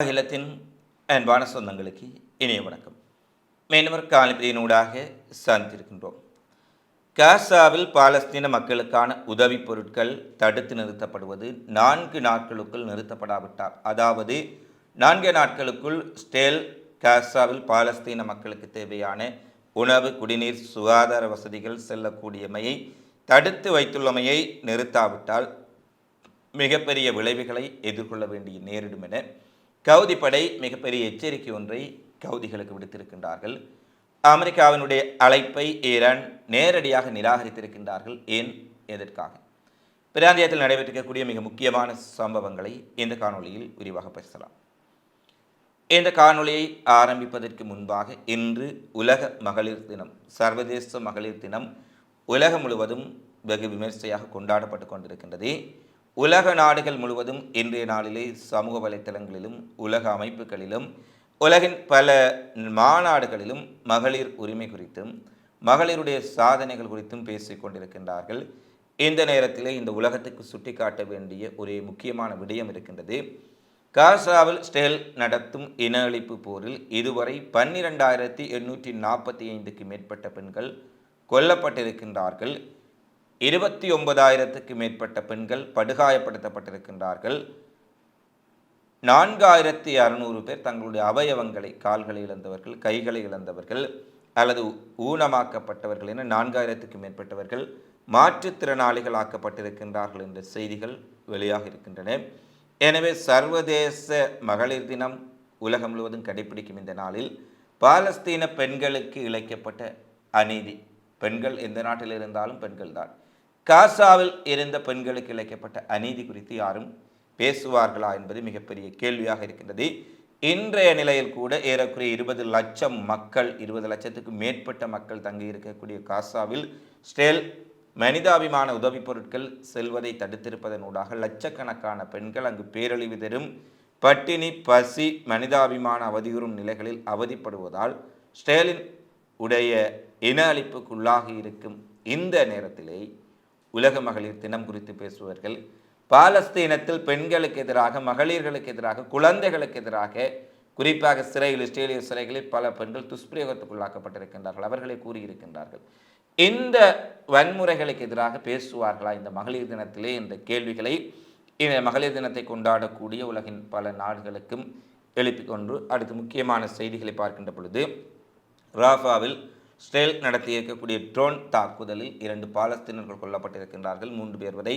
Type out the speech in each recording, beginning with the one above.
அகிலத்தின் அன்பான சொந்தங்களுக்கு இனிய வணக்கம். மீனவர் ஒரு சந்திருக்கின்றோம். காசாவில் பாலஸ்தீன மக்களுக்கான உதவிப் பொருட்கள் தடுத்து நிறுத்தப்படுவது நான்கு நாட்களுக்குள் நிறுத்தப்படாவிட்டால் அதாவது நான்கு நாட்களுக்குள் ஸ்டேல் காசாவில் பாலஸ்தீன மக்களுக்கு தேவையான உணவு குடிநீர் சுகாதார வசதிகள் செல்லக்கூடியமையை தடுத்து வைத்துள்ளமையை நிறுத்தாவிட்டால் மிகப்பெரிய விளைவுகளை எதிர்கொள்ள வேண்டிய நேரிடும் என கவுதி படை மிகப்பெரிய எச்சரிக்கை ஒன்றை கவுதிகளுக்கு விடுத்திருக்கின்றார்கள். அமெரிக்காவினுடைய அழைப்பை ஈரான் நேரடியாக நிராகரித்திருக்கின்றார்கள். ஏன்? எதற்காக? பிராந்தியத்தில் நடைபெற்றிருக்கக்கூடிய மிக முக்கியமான சம்பவங்களை இந்த காணொளியில் விரிவாக பேசலாம். இந்த காணொளியை ஆரம்பிப்பதற்கு முன்பாக இன்று உலக மகளிர் தினம் சர்வதேச மகளிர் தினம் உலகம் முழுவதும் வெகு விமர்சையாக கொண்டாடப்பட்டு கொண்டிருக்கின்றது. உலக நாடுகள் முழுவதும் இன்றைய நாளிலே சமூக வலைத்தளங்களிலும் உலக அமைப்புகளிலும் உலகின் பல மாநாடுகளிலும் மகளிர் உரிமை குறித்தும் மகளிருடைய சாதனைகள் குறித்தும் பேசிக் கொண்டிருக்கின்றார்கள். இந்த நேரத்திலே இந்த உலகத்துக்கு சுட்டிக்காட்ட வேண்டிய ஒரே முக்கியமான விடயம் இருக்கின்றது. காசாவில் ஸ்டேல் நடத்தும் இன அழிப்பு போரில் இதுவரை பன்னிரெண்டாயிரத்தி எண்ணூற்றி நாற்பத்தி ஐந்துக்கு மேற்பட்ட பெண்கள் கொல்லப்பட்டிருக்கின்றார்கள். இருபத்தி ஒன்பதாயிரத்துக்கு மேற்பட்ட பெண்கள் படுகாயப்படுத்தப்பட்டிருக்கின்றார்கள். நான்காயிரத்தி அறுநூறு பேர் தங்களுடைய அவயவங்களை கால்களை இழந்தவர்கள் கைகளை இழந்தவர்கள் அல்லது ஊனமாக்கப்பட்டவர்கள் என நான்காயிரத்துக்கு மேற்பட்டவர்கள் மாற்றுத்திறனாளிகள் ஆக்கப்பட்டிருக்கின்றார்கள் என்ற செய்திகள் வெளியாக இருக்கின்றன. எனவே சர்வதேச மகளிர் தினம் உலகம் முழுவதும் கடைபிடிக்கும் இந்த நாளில் பாலஸ்தீன பெண்களுக்கு இழைக்கப்பட்ட அநீதி. பெண்கள் எந்த நாட்டில் இருந்தாலும் பெண்கள்தான். காசாவில் இருந்த பெண்களுக்கு இழைக்கப்பட்ட அநீதி குறித்து யாரும் பேசுவார்களா என்பது மிகப்பெரிய கேள்வியாக இருக்கின்றது. இன்றைய நிலையில் கூட ஏறக்குறைய இருபது லட்சம் மக்கள் இருபது லட்சத்துக்கு மேற்பட்ட மக்கள் தங்கி இருக்கக்கூடிய காசாவில் ஸ்டேல் மனிதாபிமான உதவிப் பொருட்கள் செல்வதை தடுத்திருப்பதனூடாக லட்சக்கணக்கான பெண்கள் அங்கு பேரழிவு தரும். பட்டினி பசி மனிதாபிமான அவதியுறும் நிலைகளில் அவதிப்படுவதால் ஸ்டேலின் உடைய இன அழிப்புக்குள்ளாகி இருக்கும் இந்த நேரத்திலே உலக மகளிர் தினம் குறித்து பேசுவார்கள் பாலஸ்தீனத்தில் பெண்களுக்கு எதிராக மகளிர்களுக்கு எதிராக குழந்தைகளுக்கு எதிராக குறிப்பாக சிறையில் இஸ்ரேலிய சிறைகளில் பல பெண்கள் துஷ்பிரயோகத்துக்குள்ளாக்கப்பட்டிருக்கின்றார்கள். அவர்களை கூறியிருக்கின்றார்கள். இந்த வன்முறைகளுக்கு எதிராக பேசுவார்களா இந்த மகளிர் தினத்திலே என்ற கேள்விகளை இந்த மகளிர் தினத்தை கொண்டாடக்கூடிய உலகின் பல நாடுகளுக்கும் எழுப்பிக் கொண்டு அடுத்து முக்கியமான செய்திகளை பார்க்கின்ற பொழுது ராஃபாவில் ஸ்டேல் நடத்தியிருக்கக்கூடிய ட்ரோன் தாக்குதலில் இரண்டு பாலஸ்தீனர்கள் கொல்லப்பட்டிருக்கின்றார்கள் மூன்று பேர் வரை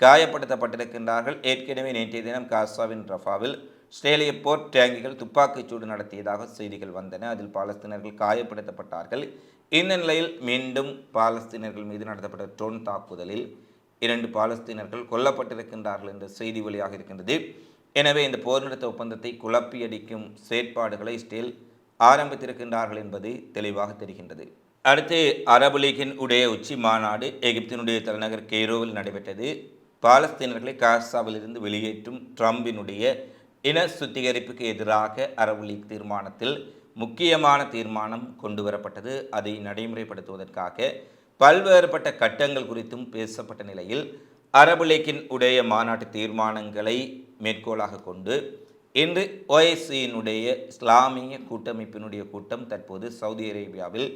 காயப்படுத்தப்பட்டிருக்கின்றார்கள். ஏற்கனவே நேற்றைய தினம் காசாவின் ரஃபாவில் இஸ்ரேலிய போர் டேங்கிகள் துப்பாக்கிச்சூடு நடத்தியதாக செய்திகள் வந்தன. அதில் பாலஸ்தீனர்கள் காயப்படுத்தப்பட்டார்கள். இந்த நிலையில் மீண்டும் பாலஸ்தீனர்கள் மீது நடத்தப்பட்ட ட்ரோன் தாக்குதலில் இரண்டு பாலஸ்தீனர்கள் கொல்லப்பட்டிருக்கின்றார்கள் என்ற செய்தி வழியாக இருக்கின்றது. எனவே இந்த போர் நிறுத்த ஒப்பந்தத்தை குழப்பியடிக்கும் செயற்பாடுகளை ஸ்டேல் ஆரம்பித்திருக்கின்றார்கள் என்பது தெளிவாக தெரிகின்றது. அடுத்து அரபு லீகின் உடைய உச்சி மாநாடு எகிப்தினுடைய தலைநகர் கெய்ரோவில் நடைபெற்றது. பாலஸ்தீனர்களை காசாவிலிருந்து வெளியேற்றும் ட்ரம்பினுடைய இன சுத்திகரிப்புக்கு எதிராக அரபு லீக் தீர்மானத்தில் முக்கியமான தீர்மானம் கொண்டு வரப்பட்டது. அதை நடைமுறைப்படுத்துவதற்காக பல்வேறுபட்ட கட்டங்கள் குறித்தும் பேசப்பட்ட நிலையில் அரபு லீக்கின் உடைய மாநாட்டு தீர்மானங்களை மேற்கோளாக கொண்டு இன்று ஓஎஸ்சியினுடைய இஸ்லாமிய கூட்டமைப்பினுடைய கூட்டம் தற்போது சவுதி அரேபியாவில்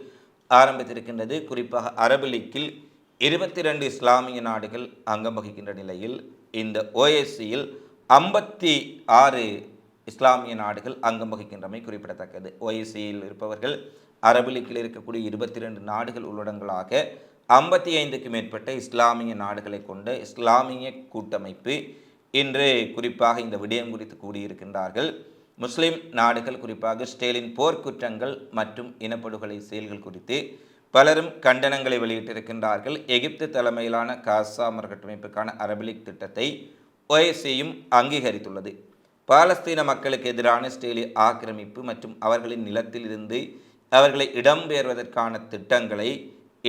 ஆரம்பித்திருக்கின்றது. குறிப்பாக அரபு லீக்கில் இருபத்தி ரெண்டு இஸ்லாமிய நாடுகள் அங்கம் வகிக்கின்ற நிலையில் இந்த ஓஎஸ்சியில் ஐம்பத்தி ஆறு இஸ்லாமிய நாடுகள் அங்கம் வகிக்கின்றமை குறிப்பிடத்தக்கது. ஓஎஸ்சியில் இருப்பவர்கள் அரபு லீக்கில் இருக்கக்கூடிய இருபத்தி ரெண்டு நாடுகள் உள்ளடங்களாக ஐம்பத்தி ஐந்துக்கு மேற்பட்ட இஸ்லாமிய நாடுகளை கொண்ட இஸ்லாமிய கூட்டமைப்பு இன்று குறிப்பாக இந்த விடயம் குறித்து கூடியிருக்கின்றார்கள் முஸ்லிம் நாடுகள் குறிப்பாக ஸ்டேலின் போர்க்குற்றங்கள் மற்றும் இனப்படுகொலை செயல்கள் குறித்து பலரும் கண்டனங்களை வெளியிட்டிருக்கின்றார்கள். எகிப்து தலைமையிலான காசா மறுகட்டமைப்புக்கான அரபலிக் திட்டத்தை ஒய்சியும் அங்கீகரித்துள்ளது. பாலஸ்தீன மக்களுக்கு எதிரான ஸ்டேலிய ஆக்கிரமிப்பு மற்றும் அவர்களின் நிலத்தில் இருந்து அவர்களை இடம்பெயர்வதற்கான திட்டங்களை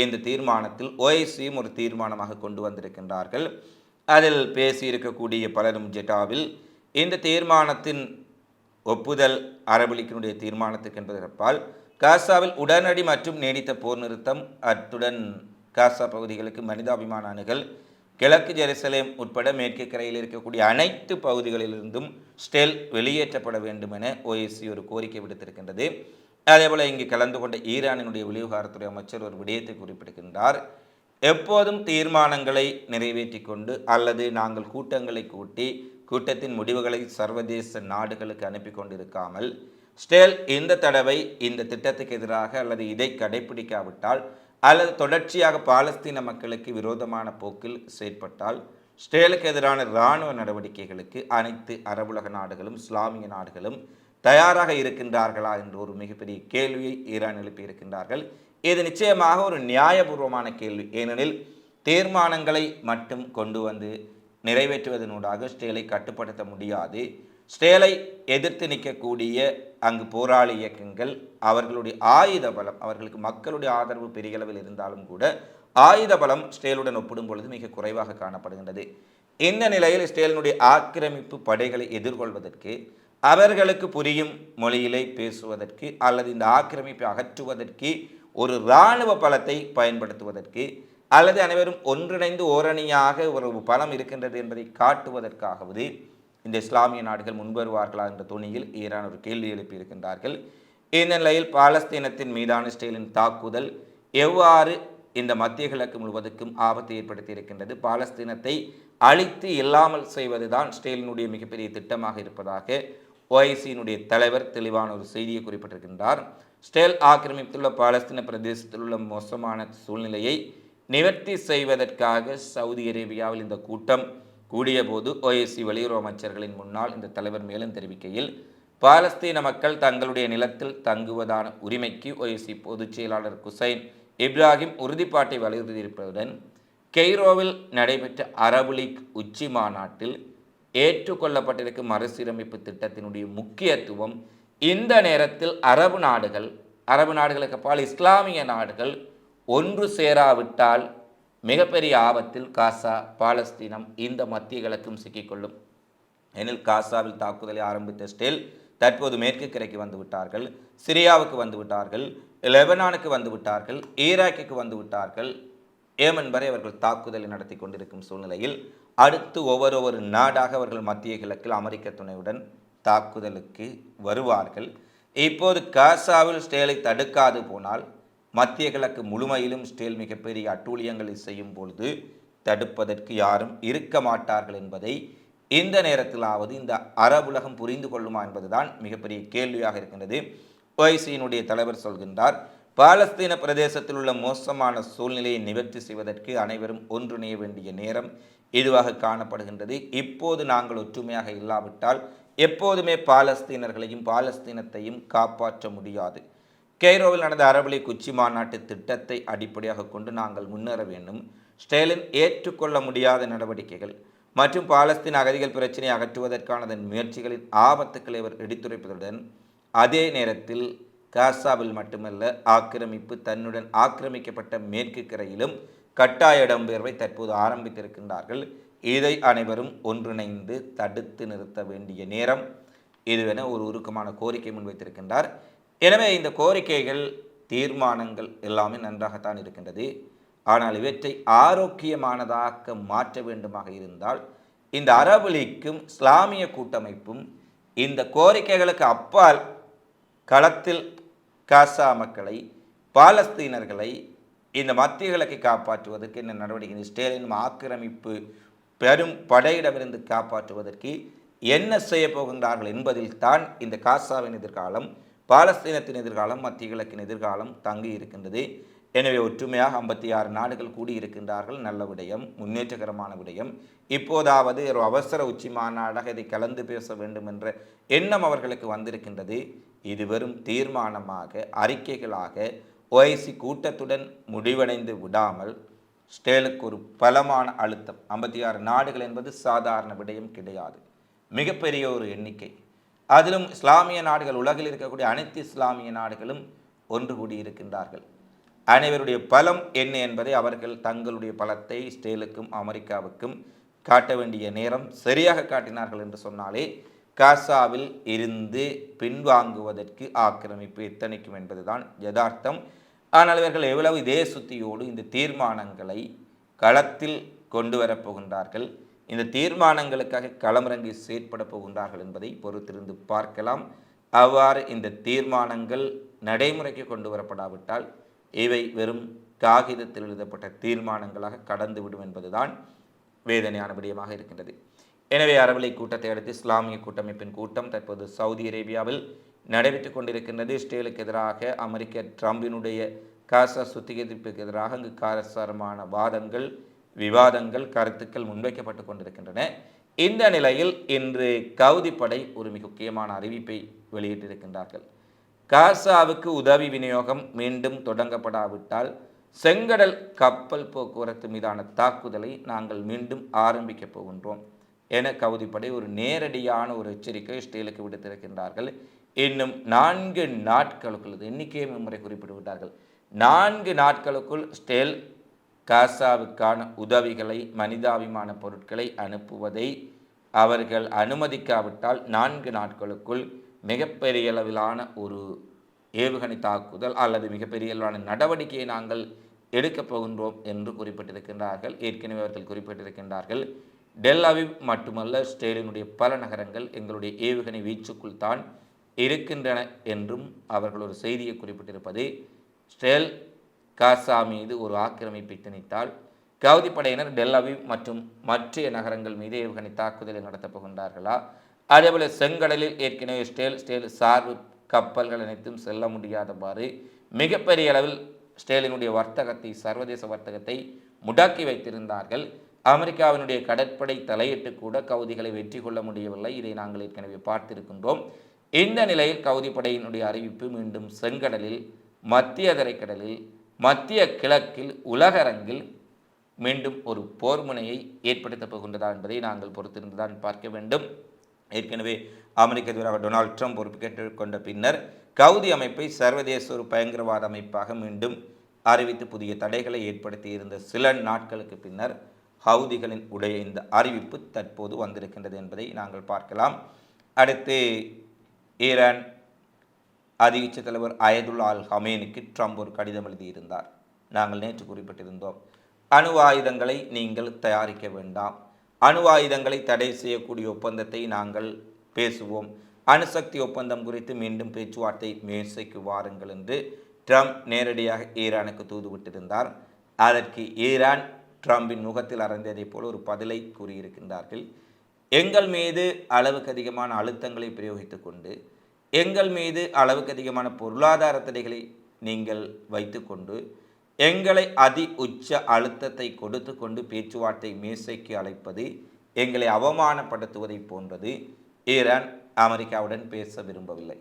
இந்த தீர்மானத்தில் ஓஎஸ்சியும் ஒரு தீர்மானமாக கொண்டு வந்திருக்கின்றார்கள். அதில் பேசியிருக்கக்கூடிய பலரும் ஜெட்டாவில் இந்த தீர்மானத்தின் ஒப்புதல் அரபலிக்கினுடைய தீர்மானத்துக்கு என்பதற்பால் காசாவில் உடனடி மற்றும் நீடித்த போர் நிறுத்தம் அத்துடன் காசா பகுதிகளுக்கு மனிதாபிமான அணுகல் கிழக்கு ஜெருசலேம் உட்பட மேற்கு கரையில் இருக்கக்கூடிய அனைத்து பகுதிகளிலிருந்தும் ஸ்டெல் வெளியேற்றப்பட வேண்டும் என ஓஎஸ்சி ஒரு கோரிக்கை விடுத்திருக்கின்றது. அதேபோல் இங்கு கலந்து கொண்ட ஈரானினுடைய வெளிவிவகாரத்துறை அமைச்சர் ஒரு விடயத்தை குறிப்பிடுகின்றார். எப்போதும் தீர்மானங்களை நிறைவேற்றி கொண்டு அல்லது நாங்கள் கூட்டங்களை கூட்டி கூட்டத்தின் முடிவுகளை சர்வதேச நாடுகளுக்கு அனுப்பி கொண்டிருக்காமல் ஸ்டேல் இந்த தடவை இந்த திட்டத்துக்கு எதிராக அல்லது இதை கடைபிடிக்காவிட்டால் அல்லது தொடர்ச்சியாக பாலஸ்தீன மக்களுக்கு விரோதமான போக்கில் செயற்பட்டால் ஸ்டேலுக்கு எதிரான இராணுவ நடவடிக்கைகளுக்கு அனைத்து அரபுலக நாடுகளும் இஸ்லாமிய நாடுகளும் தயாராக இருக்கின்றார்களா என்ற ஒரு மிகப்பெரிய கேள்வியை ஈரான் எழுப்பியிருக்கின்றார்கள். இது நிச்சயமாக ஒரு நியாயபூர்வமான கேள்வி. ஏனெனில் தீர்மானங்களை மட்டும் கொண்டு வந்து நிறைவேற்றுவதனூடாக ஸ்டேலை கட்டுப்படுத்த முடியாது. ஸ்டேலை எதிர்த்து நிற்கக்கூடிய அங்கு போராளி இயக்கங்கள் அவர்களுடைய ஆயுத பலம் அவர்களுக்கு மக்களுடைய ஆதரவு பெரிய அளவில் இருந்தாலும் கூட ஆயுத பலம் ஸ்டேலுடன் ஒப்பிடும் பொழுது மிக குறைவாக காணப்படுகின்றது. இந்த நிலையில் ஸ்டேலினுடைய ஆக்கிரமிப்பு படைகளை எதிர்கொள்வதற்கு அவர்களுக்கு புரியும் மொழியிலே பேசுவதற்கு அல்லது இந்த ஆக்கிரமிப்பை அகற்றுவதற்கு ஒரு இராணுவ பலத்தை பயன்படுத்துவதற்கு அல்லது அனைவரும் ஒன்றிணைந்து ஓரணியாக ஒரு பலம் இருக்கின்றது என்பதை காட்டுவதற்காகவது இந்த இஸ்லாமிய நாடுகள் முன்வருவார்களா என்ற துணியில் ஈரான் ஒரு கேள்வி எழுப்பியிருக்கின்றார்கள் இந்த நிலையில் பாலஸ்தீனத்தின் மீதான இஸ்ரேலின் தாக்குதல் எவ்வாறு இந்த மத்திய கிழக்கு முழுவதுக்கும் ஆபத்தை ஏற்படுத்தி இருக்கின்றது? பாலஸ்தீனத்தை அழித்து இல்லாமல் செய்வதுதான் இஸ்ரேலினுடைய மிகப்பெரிய திட்டமாக இருப்பதாக ஓஐசியினுடைய தலைவர் தெளிவான ஒரு செய்தியை குறிப்பிட்டிருக்கின்றார். ஸ்டேல் ஆக்கிரமித்துள்ள பாலஸ்தீன பிரதேசத்தில் உள்ள மோசமான சூழ்நிலையை நிவர்த்தி செய்வதற்காக சவுதி அரேபியாவில் இந்த கூட்டம் கூடிய போது ஓஎஸ்சி வெளியுறவு அமைச்சர்களின் முன்னால் இந்த தலைவர் மேலும் தெரிவிக்கையில் பாலஸ்தீன மக்கள் தங்களுடைய நிலத்தில் தங்குவதான உரிமைக்கு ஓஎஸ்சி பொதுச் செயலாளர் குசைன் இப்ராஹிம் உறுதிப்பாட்டை வலியுறுத்தியிருப்பதுடன் கெய்ரோவில் நடைபெற்ற அரபு லீக் உச்சி மாநாட்டில் ஏற்றுக்கொள்ளப்பட்டிருக்கும் மறுசீரமைப்பு திட்டத்தினுடைய முக்கியத்துவம் இந்த நேரத்தில் அரபு நாடுகள் அரபு நாடுகளுக்கு அப்பால் இஸ்லாமிய நாடுகள் ஒன்று சேராவிட்டால் மிகப்பெரிய ஆபத்தில் காசா பாலஸ்தீனம் இந்த மத்திய கிழக்கும் சிக்கிக்கொள்ளும். எனில் காசாவில் தாக்குதலை ஆரம்பித்த ஸ்டேல் தற்போது மேற்கு கரைக்கு வந்துவிட்டார்கள் சிரியாவுக்கு வந்துவிட்டார்கள் லெபனானுக்கு வந்துவிட்டார்கள் ஈராக்கிற்கு வந்துவிட்டார்கள் ஏமன் வரை அவர்கள் தாக்குதலை நடத்தி கொண்டிருக்கும் சூழ்நிலையில் அடுத்து ஒவ்வொரு ஒவ்வொரு நாடாக அவர்கள் மத்திய கிழக்கில் அமெரிக்க துணையுடன் தாக்குதலுக்கு வருவார்கள். இப்போது காசாவில் ஸ்டேலை தடுக்காது போனால் மத்திய கிழக்கு முழுமையிலும் ஸ்டேல் மிகப்பெரிய அட்டூழியங்களை செய்யும் பொழுது தடுப்பதற்கு யாரும் இருக்க மாட்டார்கள் என்பதை இந்த நேரத்திலாவது இந்த அரபுலகம் புரிந்து கொள்ளுமா என்பதுதான் மிகப்பெரிய கேள்வியாக இருக்கின்றது. ஒய்சியினுடைய தலைவர் சொல்கின்றார் பாலஸ்தீன பிரதேசத்தில் உள்ள மோசமான சூழ்நிலையை நிவர்த்தி செய்வதற்கு அனைவரும் ஒன்றிணைய வேண்டிய நேரம் இதுவாக காணப்படுகின்றது. இப்போது நாங்கள் ஒற்றுமையாக இல்லாவிட்டால் எப்போதுமே பாலஸ்தீனர்களையும் பாலஸ்தீனத்தையும் காப்பாற்ற முடியாது. கெய்ரோவில் நடந்த அரபு குச்சி உச்சி மாநாட்டு திட்டத்தை அடிப்படையாக கொண்டு நாங்கள் முன்னேற வேண்டும். ஸ்டேலின் ஏற்றுக்கொள்ள முடியாத நடவடிக்கைகள் மற்றும் பாலஸ்தீன் அகதிகள் பிரச்சினையை அகற்றுவதற்கான முயற்சிகளின் ஆபத்துக்களை அவர் எடுத்துரைப்பதுடன் அதே நேரத்தில் காசாவில் மட்டுமல்ல ஆக்கிரமிப்பு தன்னுடன் ஆக்கிரமிக்கப்பட்ட மேற்கு கரையிலும் கட்டாய இடம்பெயர்வை தற்போது ஆரம்பித்திருக்கின்றார்கள். இதை அனைவரும் ஒன்றிணைந்து தடுத்து நிறுத்த வேண்டிய நேரம் இதுவென ஒரு உருக்கமான கோரிக்கை முன்வைத்திருக்கின்றார். எனவே இந்த கோரிக்கைகள் தீர்மானங்கள் எல்லாமே நன்றாகத்தான் இருக்கின்றது. ஆனால் இவற்றை ஆரோக்கியமானதாக்க மாற்ற வேண்டுமாக இருந்தால் இந்த அரபு லீக்கும் இஸ்லாமிய கூட்டமைப்பும் இந்த கோரிக்கைகளுக்கு அப்பால் களத்தில் காசா மக்களை பாலஸ்தீனர்களை இந்த மத்திய கிழக்கை காப்பாற்றுவதற்கு என்ன நடவடிக்கை? ஸ்டேலின் ஆக்கிரமிப்பு பெரும் படையிடமிருந்து காப்பாற்றுவதற்கு என்ன செய்ய போகின்றார்கள் என்பதில் தான் இந்த காசாவின் எதிர்காலம் பாலஸ்தீனத்தின் எதிர்காலம் மத்திய கிழக்கின் எதிர்காலம் தங்கி இருக்கின்றது. எனவே ஒற்றுமையாக ஐம்பத்தி ஆறு நாடுகள் கூடியிருக்கின்றார்கள். நல்ல விடயம் முன்னேற்றகரமான விடயம். இப்போதாவது ஒரு அவசர உச்சி மாநாடாக இதை கலந்து பேச வேண்டும் என்ற எண்ணம் அவர்களுக்கு வந்திருக்கின்றது. இது வெறும் தீர்மானமாக அறிக்கைகளாக ஓஐசி கூட்டத்துடன் முடிவடைந்து விடாமல் ஸ்டேலுக்கு ஒரு பலமான அழுத்தம். ஐம்பத்தி ஆறு நாடுகள் என்பது சாதாரண விடயம் கிடையாது. மிகப்பெரிய ஒரு எண்ணிக்கை. அதிலும் இஸ்லாமிய நாடுகள் உலகில் இருக்கக்கூடிய அனைத்து இஸ்லாமிய நாடுகளும் ஒன்று கூடியிருக்கின்றார்கள் அனைவருடைய பலம் என்ன என்பதை அவர்கள் தங்களுடைய பலத்தை ஸ்டேலுக்கும் அமெரிக்காவுக்கும் காட்ட வேண்டிய நேரம் சரியாக காட்டினார்கள் என்று சொன்னாலே காசாவில் இருந்து பின்வாங்குவதற்கு ஆக்கிரமிப்பு எத்தனைக்கும் என்பதுதான் யதார்த்தம். ஆனால் இவர்கள் எவ்வளவு இதே சுத்தியோடு இந்த தீர்மானங்களை களத்தில் கொண்டு வரப்போகின்றார்கள் இந்த தீர்மானங்களுக்காக களமிறங்கி செயற்பட போகின்றார்கள் என்பதை பொறுத்திருந்து பார்க்கலாம். அவ்வாறு இந்த தீர்மானங்கள் நடைமுறைக்கு கொண்டு வரப்படாவிட்டால் இவை வெறும் காகிதத்தில் எழுதப்பட்ட தீர்மானங்களாக கடந்துவிடும் என்பதுதான் வேதனையான விடயமாக இருக்கின்றது. எனவே அறவலை கூட்டத்தை அடுத்து இஸ்லாமிய கூட்டமைப்பின் கூட்டம் தற்போது சவுதி அரேபியாவில் நடைபெற்று கொண்டிருக்கின்றது. இஸ்ரேலுக்கு எதிராக அமெரிக்க ட்ரம்பினுடைய காசா சுத்திகரிப்புக்கு எதிராக அங்கு காரசாரமான வாதங்கள் விவாதங்கள் கருத்துக்கள் முன்வைக்கப்பட்டு கொண்டிருக்கின்றன. இந்த நிலையில் இன்று கவுதிப்படை ஒரு மிக முக்கியமான அறிவிப்பை வெளியிட்டிருக்கின்றார்கள். காசாவுக்கு உதவி விநியோகம் மீண்டும் தொடங்கப்படாவிட்டால் செங்கடல் கப்பல் போக்குவரத்து மீதான தாக்குதலை நாங்கள் மீண்டும் ஆரம்பிக்கப் போகின்றோம். என கவுதிப்படை ஒரு நேரடியான ஒரு எச்சரிக்கை இஸ்ரேலுக்கு விடுத்திருக்கின்றார்கள். இன்னும் நான்கு நாட்களுக்குள் எண்ணிக்கையை முறை குறிப்பிட்டு விட்டார்கள் நான்கு நாட்களுக்குள் ஸ்டெல் காசாவுக்கான உதவிகளை மனிதாபிமான பொருட்களை அனுப்புவதை அவர்கள் அனுமதிக்காவிட்டால் நான்கு நாட்களுக்குள் மிகப்பெரிய அளவிலான ஒரு ஏவுகணை தாக்குதல் அல்லது மிகப்பெரிய அளவிலான நடவடிக்கையை நாங்கள் எடுக்கப் போகின்றோம் என்று குறிப்பிட்டிருக்கின்றார்கள். ஏற்கனவே அவர்கள் குறிப்பிட்டிருக்கின்றார்கள். டெல் அவிவ் மட்டுமல்ல ஸ்டேலினுடைய பல நகரங்கள் எங்களுடைய ஏவுகணை வீச்சுக்குள் தான் இருக்கின்றன என்றும் அவர்கள் ஒரு செய்தியை குறிப்பிட்டிருப்பது. ஸ்டேல் காசா மீது ஒரு ஆக்கிரமிப்பை திணித்தால் கவுதி படையினர் டெல்லவி மற்றும் மற்ற நகரங்கள் மீது ஏவுகணை தாக்குதலை நடத்தப் போகின்றார்களா? அதேபோல செங்கடலில் ஏற்கனவே ஸ்டேல் ஸ்டேல் சார்பு கப்பல்கள் அனைத்தும் செல்ல முடியாதவாறு மிகப்பெரிய அளவில் ஸ்டேலினுடைய வர்த்தகத்தை சர்வதேச வர்த்தகத்தை முடக்கி வைத்திருந்தார்கள். அமெரிக்காவினுடைய கடற்படை தலையிட்டு கூட கவுதிகளை வெற்றி கொள்ள முடியவில்லை. இதை நாங்கள் ஏற்கனவே பார்த்திருக்கின்றோம். இந்த நிலையில் கவுதி படையினுடைய அறிவிப்பு மீண்டும் செங்கடலில் மத்திய தரைக்கடலில் மத்திய கிழக்கில் உலகரங்கில் மீண்டும் ஒரு போர் முனையை ஏற்படுத்தப் போகின்றதா என்பதை நாங்கள் பொறுத்திருந்துதான் பார்க்க வேண்டும். ஏற்கனவே அமெரிக்க அதிபராக டொனால்ட் ட்ரம்ப் பொறுப்பேற்றுக் கொண்ட பின்னர் கவுதி அமைப்பை சர்வதேச ஒரு பயங்கரவாத அமைப்பாக மீண்டும் அறிவித்து புதிய தடைகளை ஏற்படுத்தி இருந்த சில நாட்களுக்கு பின்னர் ஹவுதிகளின் உடைய இந்த அறிவிப்பு தற்போது வந்திருக்கின்றது என்பதை நாங்கள் பார்க்கலாம். அடுத்து ஈரான் அதிக தலைவர் அயதுல்லா அல் ஹமேனுக்கு ட்ரம்ப் ஒரு கடிதம் எழுதியிருந்தார். நாங்கள் நேற்று குறிப்பிட்டிருந்தோம் அணு ஆயுதங்களை நீங்கள் தயாரிக்க வேண்டாம். அணு ஆயுதங்களை தடை செய்யக்கூடிய ஒப்பந்தத்தை நாங்கள் பேசுவோம். அணுசக்தி ஒப்பந்தம் குறித்து மீண்டும் பேச்சுவார்த்தை மேசைக்கு வாருங்கள் என்று ட்ரம்ப் நேரடியாக ஈரானுக்கு தூதுவிட்டிருந்தார் அதற்கு ஈரான் ட்ரம்பின் முகத்தில் அறைந்ததைப் போல் ஒரு பதிலை கூறியிருக்கின்றார்கள். எங்கள் மீது அளவுக்கு அதிகமான அழுத்தங்களை பிரயோகித்து கொண்டு எங்கள் மீது அளவுக்கு அதிகமான பொருளாதார தடைகளை நீங்கள் வைத்துக்கொண்டு எங்களை அதி உச்ச அழுத்தத்தை கொடுத்து கொண்டு பேச்சுவார்த்தை மேசைக்கு அழைப்பது எங்களை அவமானப்படுத்துவதை போன்றது ஈரான் அமெரிக்காவுடன் பேச விரும்பவில்லை.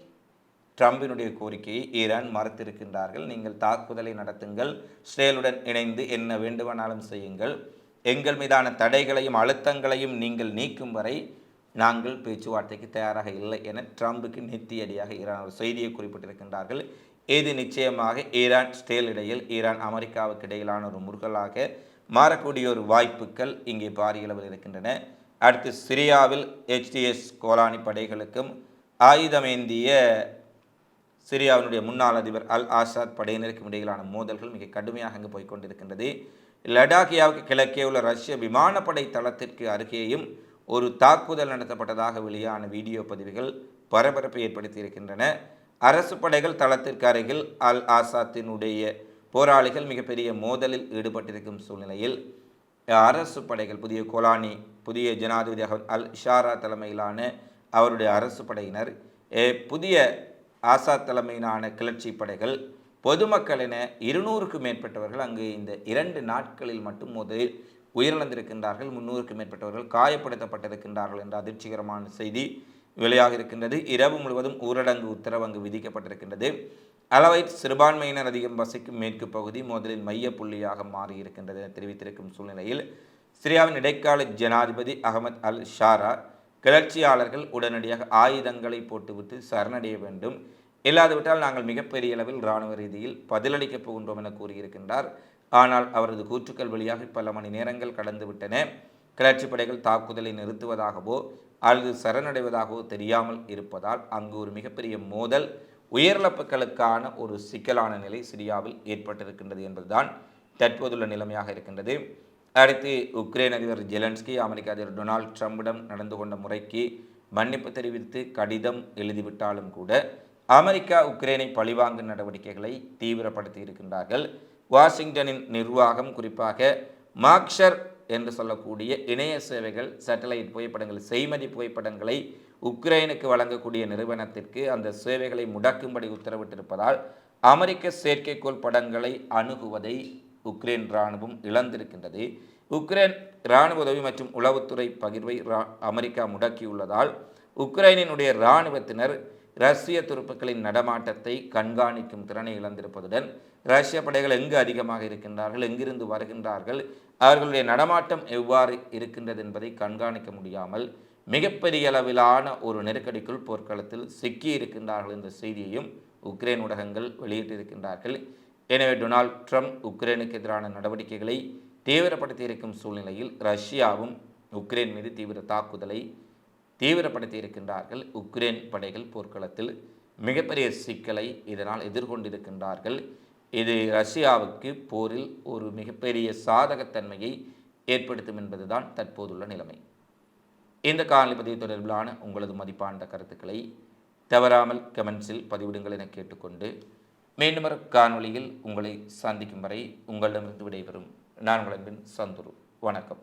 ட்ரம்பினுடைய கோரிக்கையை ஈரான் மறுத்திருக்கின்றார்கள். நீங்கள் தாக்குதலை நடத்துங்கள் இஸ்ரேலுடன் இணைந்து என்ன வேண்டுமானாலும் செய்யுங்கள். எங்கள் மீதான தடைகளையும் அழுத்தங்களையும் நீங்கள் நீக்கும் வரை நாங்கள் பேச்சுவார்த்தைக்கு தயாராக இல்லை என ட்ரம்புக்கு நெத்தியடியாக ஈரான் ஒரு செய்தியை குறிப்பிட்டிருக்கின்றார்கள். இது நிச்சயமாக ஈரான் ஸ்டேல் இடையில் ஈரான் அமெரிக்காவுக்கு இடையிலான ஒரு முருகலாக மாறக்கூடிய ஒரு வாய்ப்புகள் இங்கே பாரிய அளவில் இருக்கின்றன. அடுத்து சிரியாவில் ஹெச்டிஎஸ் கோலானி படைகளுக்கும் ஆயுதமேந்திய சிரியாவினுடைய முன்னாள் அதிபர் அல் ஆசாத் படையினருக்கும் இடையிலான மோதல்கள் மிக கடுமையாக அங்கு போய்க்கொண்டிருக்கின்றது லடாக்கியாவுக்கு கிழக்கே உள்ள ரஷ்ய விமானப்படை தளத்திற்கு அருகேயும் ஒரு தாக்குதல் நடத்தப்பட்டதாக வெளியான வீடியோ பதிவுகள் பரபரப்பை ஏற்படுத்தியிருக்கின்றன. அரசு படைகள் தளத்திற்கு அருகில் அல் ஆசாத்தினுடைய போராளிகள் மிகப்பெரிய மோதலில் ஈடுபட்டிருக்கும் சூழ்நிலையில் அரசு படைகள் புதிய கோலானி புதிய ஜனாதிபதி அல் ஷாரா தலைமையிலான அவருடைய அரசு படையினர் புதிய ஆசாத் தலைமையிலான கிளர்ச்சி படைகள் பொதுமக்கள் என இருநூறுக்கும் மேற்பட்டவர்கள் அங்கு இந்த இரண்டு நாட்களில் மட்டும் முதலில் உயிரிழந்திருக்கின்றார்கள். முன்னூறுக்கும் மேற்பட்டவர்கள் காயப்படுத்தப்பட்டிருக்கின்றார்கள் என்ற அதிர்ச்சிகரமான செய்தி வெளியாக இருக்கின்றது. இரவு முழுவதும் ஊரடங்கு உத்தரவு அங்கு விதிக்கப்பட்டிருக்கின்றது. அளவை சிறுபான்மையினர் அதிகம் வசிக்கும் மேற்கு பகுதி முதலில் மைய புள்ளியாக மாறியிருக்கின்றது என தெரிவித்திருக்கும் சூழ்நிலையில் சிரியாவின் இடைக்கால ஜனாதிபதி அகமத் அல் ஷாரா கிளர்ச்சியாளர்கள் உடனடியாக ஆயுதங்களை போட்டுவிட்டு சரணடைய வேண்டும். இல்லாதுவிட்டால் நாங்கள் மிகப்பெரிய அளவில் இராணுவ ரீதியில் பதிலளிக்கப் போகின்றோம் என கூறியிருக்கின்றார். ஆனால் அவரது கூற்றுக்கள் வழியாக பல மணி நேரங்கள் கடந்துவிட்டன கிளர்ச்சி படைகள் தாக்குதலை நிறுத்துவதாகவோ அல்லது சரணடைவதாகவோ தெரியாமல் இருப்பதால் அங்கு ஒரு மிகப்பெரிய மோதல் உயிரிழப்புகளுக்கான ஒரு சிக்கலான நிலை சிரியாவில் ஏற்பட்டிருக்கின்றது என்பதுதான் தற்போதுள்ள நிலைமையாக இருக்கின்றது. அடுத்து உக்ரைன் அதிபர் ஜெலன்ஸ்கி அமெரிக்க அதிபர் டொனால்ட் ட்ரம்பிடம் நடந்து கொண்ட முறைக்கு மன்னிப்பு தெரிவித்து கடிதம் எழுதிவிட்டாலும் கூட அமெரிக்கா உக்ரைனை பழிவாங்கும் நடவடிக்கைகளை தீவிரப்படுத்தி இருக்கின்றார்கள். வாஷிங்டனின் நிர்வாகம் குறிப்பாக மார்க்ஷர் என்று சொல்லக்கூடிய இணைய சேவைகள் சேட்டலைட் புகைப்படங்கள் செய்மதி புகைப்படங்களை உக்ரைனுக்கு வழங்கக்கூடிய நிறுவனத்திற்கு அந்த சேவைகளை முடக்கும்படி உத்தரவிட்டிருப்பதால் அமெரிக்க செயற்கைக்கோள் படங்களை அணுகுவதை உக்ரைன் இராணுவம் இழந்திருக்கின்றது. உக்ரைன் இராணுவ உதவி மற்றும் உளவுத்துறை பகிர்வை அமெரிக்கா முடக்கியுள்ளதால் உக்ரைனினுடைய இராணுவத்தினர் ரஷ்ய துருப்புக்களின் நடமாட்டத்தை கண்காணிக்கும் திறனை இழந்திருப்பதுடன் ரஷ்ய படைகள் எங்கு அதிகமாக இருக்கின்றார்கள் எங்கிருந்து வருகின்றார்கள் அவர்களுடைய நடமாட்டம் எவ்வாறு இருக்கின்றது என்பதை கண்காணிக்க முடியாமல் மிகப்பெரிய அளவிலான ஒரு நெருக்கடிக்குள் போர்க்களத்தில் சிக்கி இருக்கின்றார்கள் என்ற செய்தியையும் உக்ரைன் ஊடகங்கள் வெளியிட்டிருக்கின்றார்கள். எனவே டொனால்ட் ட்ரம்ப் உக்ரைனுக்கு எதிரான நடவடிக்கைகளை தீவிரப்படுத்தி இருக்கும் சூழ்நிலையில் ரஷ்யாவும் உக்ரைன் மீது தீவிர தாக்குதலை தீவிரப்படுத்தி இருக்கின்றார்கள் உக்ரைன் படைகள் போர்க்களத்தில் மிகப்பெரிய சிக்கலை இதனால் எதிர்கொண்டிருக்கின்றார்கள். இது ரஷ்யாவுக்கு போரில் ஒரு மிகப்பெரிய சாதகத்தன்மையை ஏற்படுத்தும் என்பதுதான் தற்போதுள்ள நிலைமை. இந்த காணொலி பதிவு தொடர்பிலான உங்களது மதிப்பான கருத்துக்களை தவறாமல் கமெண்ட்ஸில் பதிவிடுங்கள் என கேட்டுக்கொண்டு மீண்டும் ஒரு காணொலியில் உங்களை சந்திக்கும் வரை உங்களிடமிருந்து விடைபெறும் நான் உங்களின் சந்துரு. வணக்கம்.